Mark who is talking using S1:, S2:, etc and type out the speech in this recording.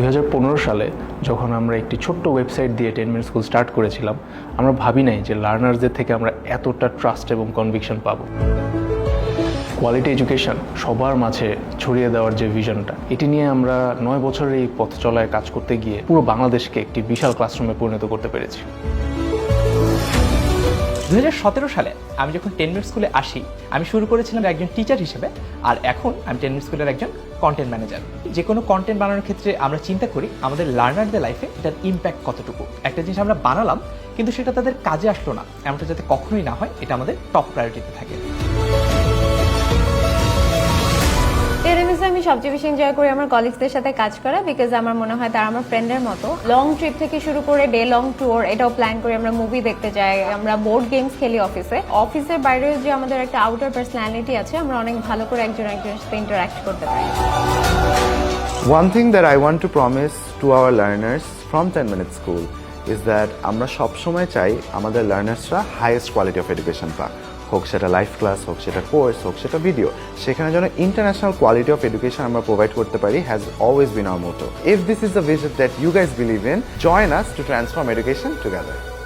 S1: দুই হাজার পনেরো সালে যখন আমরা একটি ছোট্ট ওয়েবসাইট দিয়ে টেন মিনিট স্কুল স্টার্ট করেছিলাম, আমরা ভাবি নাই যে লার্নার্সদের থেকে আমরা এতটা ট্রাস্ট এবং কনভিকশন পাবো। কোয়ালিটি এডুকেশন সবার মাঝে ছড়িয়ে দেওয়ার যে ভিশনটা এটি নিয়ে আমরা নয় বছরের এই পথ চলায় কাজ করতে গিয়ে পুরো বাংলাদেশকে একটি বিশাল ক্লাসরুমে পরিণত করতে পেরেছি।
S2: দু হাজার সতেরো সালে আমি যখন টেন মিনিট স্কুলে আসি, আমি শুরু করেছিলাম একজন টিচার হিসেবে, আর এখন আমি টেন মিনিট স্কুলের একজন কন্টেন্ট ম্যানেজার যে কোনো কন্টেন্ট বানানোর ক্ষেত্রে আমরা চিন্তা করি আমাদের লার্নারদের লাইফে এটার ইম্প্যাক্ট কতটুকু। একটা জিনিস আমরা বানালাম, কিন্তু সেটা তাদের কাজে আসলো না। এমনটা যাতে কখনোই না হয়, এটা আমাদের টপ প্রায়োরিটিতে থাকে।
S3: সবচেয়ে বেশি এনজয় করি আমার কলিগসদের সাথে কাজ করা বিকজ আমার মনে হয় তারা আমার ফ্রেন্ডের মতো। লং ট্রিপ থেকে শুরু করে ডে লং ট্যুর এটাও প্ল্যান করি আমরা মুভি দেখতে যাই, আমরা বোর্ড গেমস খেলি অফিসে অফিসের বাইরেও যে আমাদের একটা আউটার পার্সোনালিটি আছে, আমরা অনেক ভালো করে একজন একজনের সাথে ইন্টারাক্ট করতে পারি।
S4: One thing that I want to promise to our learners from 10 Minute School is that আমরা সবসময় চাই আমাদের লার্নার্সরা হাইয়েস্ট কোয়ালিটি অফ এডুকেশন পাক। হোক সেটা লাইফ ক্লাস হোক সেটা কোর্স হোক সেটা ভিডিও সেখানে যেন ইন্টারন্যাশনাল কোয়ালিটি অফ এডুকেশন আমরা প্রোভাইড করতে পারি has always been our motto if this is the vision that you guys believe in join us to transform education together